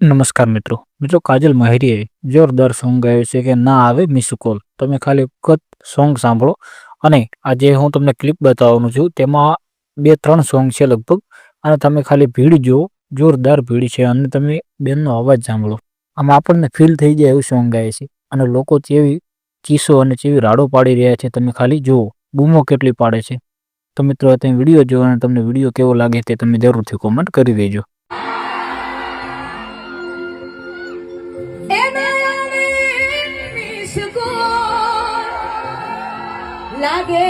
નમસ્કાર મિત્રો. મિત્રો, કાજલ માહિરીએ જોરદાર સોંગ ગાયો છે કે ના આવે મિસ કોલ તમે ખાલી વખત સોંગ સાંભળો અને આજે હું તમને ક્લિપ બતાવવાનું છું. તેમાં બે, ત્રણ સોંગ છે લગભગ અને તમે ખાલી ભીડ જુઓ. જોરદાર ભીડ છે અને તમે બેનનો અવાજ સાંભળો. આમાં આપણને ફીલ થઈ જાય એવું સોંગ ગાય છે અને લોકો કેવી ચીસો અને કેવી રાડો પાડી રહ્યા છે તમે ખાલી જુઓ. બૂમો કેટલી પાડે છે. તો મિત્રો તમે વીડિયો જુઓ અને તમને વીડિયો કેવો લાગે તે તમે જરૂરથી કોમેન્ટ કરી દેજો. લાગે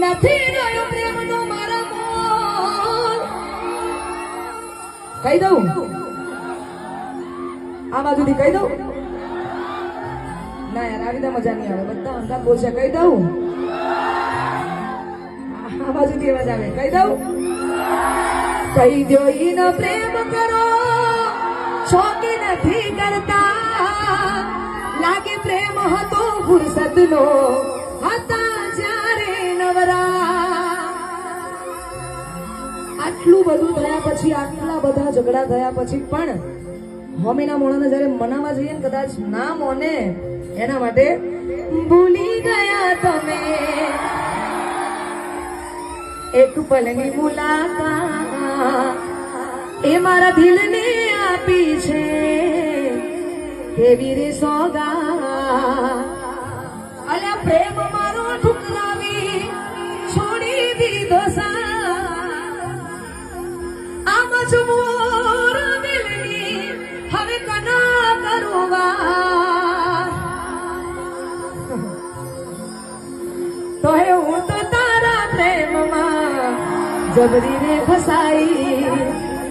નથી ગયો પ્રેમનો મારા મોર કહી દઉં? આ બાજુથી કહી દઉં? ના યાર, આવી રીતે મજા નહીં આવે. બધા અંધાર બોલશે કહી દઉં? આ બાજુથી અવાજ આવે. કહી દઉં? કહી દો ઈનો પ્રેમ કરો. શોકી નથી કરતા. લાગે પ્રેમ હતો ફુરસતનો. હતા જ્યારે આટલું બધું થયા પછી, આટલા બધા ઝઘડા થયા પછી પણ હોમીના મોણાને જ્યારે મનામાં જઈએ ને કદાચ ના મોને, એના માટે ભૂલી ગયા તમે. એક પલની મુલાકાત એ મારા દિલને આપી છે. કેવી રે સોગા. અલ્યા પ્રેમ મારો ઠુકરાવી. છોડી દીધો આમ જ મોર દિલની હવે કના કરવા તો હું તો તારા પ્રેમમાં જબરી રે ફસાઈ.